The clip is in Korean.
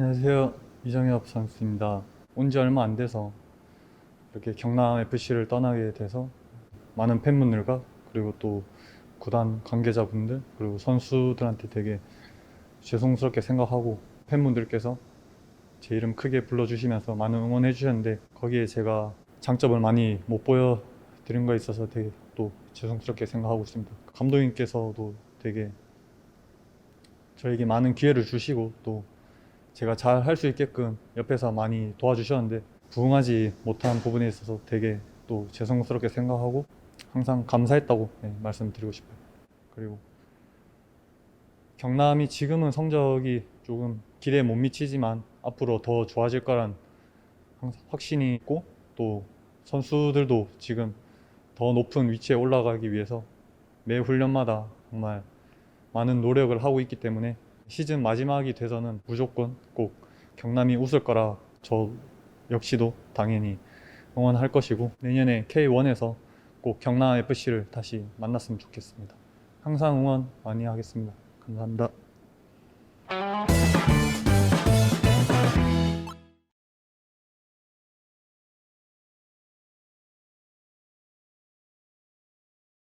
안녕하세요. 이정엽 선수입니다. 온 지 얼마 안 돼서 이렇게 경남 FC를 떠나게 돼서 많은 팬분들과 그리고 또 구단 관계자분들 그리고 선수들한테 되게 죄송스럽게 생각하고 팬분들께서 제 이름 크게 불러주시면서 많은 응원해 주셨는데 거기에 제가 장점을 많이 못 보여드린 거에 있어서 되게 또 죄송스럽게 생각하고 있습니다. 감독님께서도 되게 저에게 많은 기회를 주시고 또 제가 잘 할 수 있게끔 옆에서 많이 도와주셨는데 부응하지 못한 부분에 있어서 되게 또 죄송스럽게 생각하고 항상 감사했다고 네, 말씀드리고 싶어요. 그리고 경남이 지금은 성적이 조금 기대에 못 미치지만 앞으로 더 좋아질 거란 확신이 있고 또 선수들도 지금 더 높은 위치에 올라가기 위해서 매 훈련마다 정말 많은 노력을 하고 있기 때문에 시즌 마지막이 돼서는 무조건 꼭 경남이 웃을 거라 저 역시도 당연히 응원할 것이고 내년에 K1에서 꼭 경남 FC를 다시 만났으면 좋겠습니다. 항상 응원 많이 하겠습니다. 감사합니다.